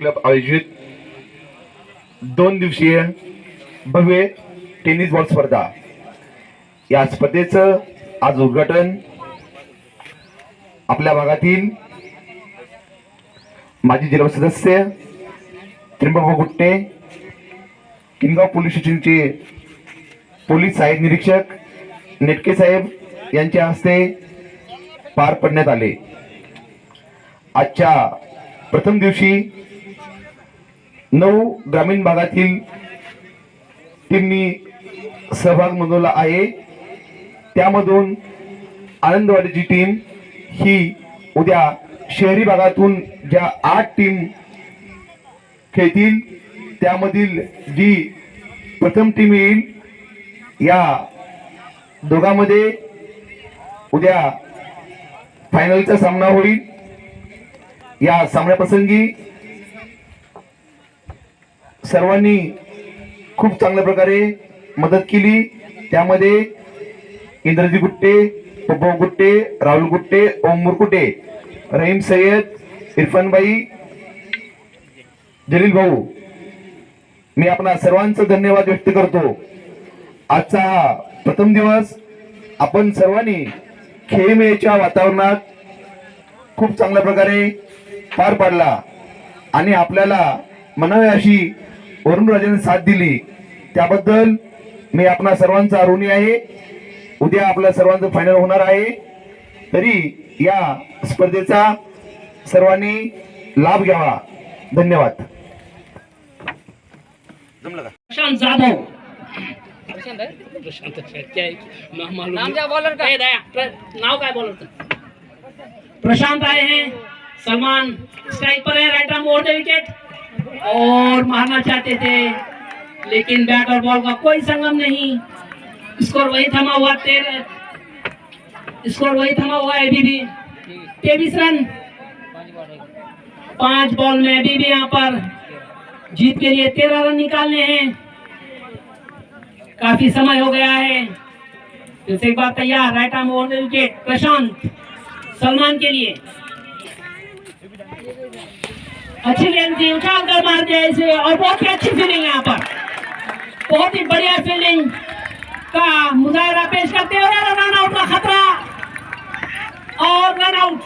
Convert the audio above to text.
Club आयोजित दोन दिवसीय भव्य टेनिस बॉल स्पर्धा. या स्पर्धेचं आज उद्घाटन आपल्या भागातील माजी जिल्हा सदस्य त्र्यंबकभाऊ गुट्टे किनगाव पोलीस स्टेशनचे पोलीस साहेब निरीक्षक नेटके साहेब यांच्या हस्ते पार पडण्यात आले. आजच्या प्रथम दिवशी नऊ ग्रामीण भागातील टीमनी सहभाग नोंदवला आहे. त्यामधून आनंदवाडीची टीम ही उद्या शहरी भागातून ज्या आठ टीम खेळतील त्यामधील जी प्रथम टीम येईल या दोघांमध्ये उद्या फायनलचा सामना होईल. या सामन्याप्रसंगी सर्वांनी खूप चांगल्या प्रकारे मदत केली. त्यामध्ये इंद्रजी गुट्टे पप्पू गुट्टे राहुल गुट्टे ओम मुरकुटे रहीम सय्यद इरफानबाई जलील भाऊ. मी आपणा सर्वांचं धन्यवाद व्यक्त करतो. आजचा हा प्रथम दिवस आपण सर्वांनी खेळमेळच्या वातावरणात खूप चांगल्या प्रकारे पार पाडला आणि आपल्याला म्हणावे अशी वरुण राजाने साथ दिली. त्याबद्दल मी आपणा सर्वांचा ऋणी आहे. उद्या आपल्या सर्वांचं फायनल होणार आहे. तरी या स्पर्धेचा सर्वांनी लाभ घ्यावा. धन्यवाद. प्रशांत जाधव. प्रशांत क्या है? नाव बॉलर प्रशांत आए हैं सलमान स्ट्राइक पर है. Right arm over the wicket और मारना चाहते थे, लेकिन बैट और बॉल का कोई संगम नहीं। स्कोर वही थमा हुआ तेरह स्कोर वही थमा हुआ है अभी भी तेईस रन। पाँच बॉल में अभी भी यहाँ पर। जीत के लिए तेरह रन निकालने हैं। काफ़ी समय हो गया है। एक बार तैयार right arm over wicket Prashant Salman के लिए। अच्छी गेंद थी, उछाल कर मार और बहुत ही अच्छी फीलिंग है यहाँ पर। बहुत ही बढ़िया फीलिंग का मुजाहरा पेश करते हुए रन आउट का खतरा। और रन आउट।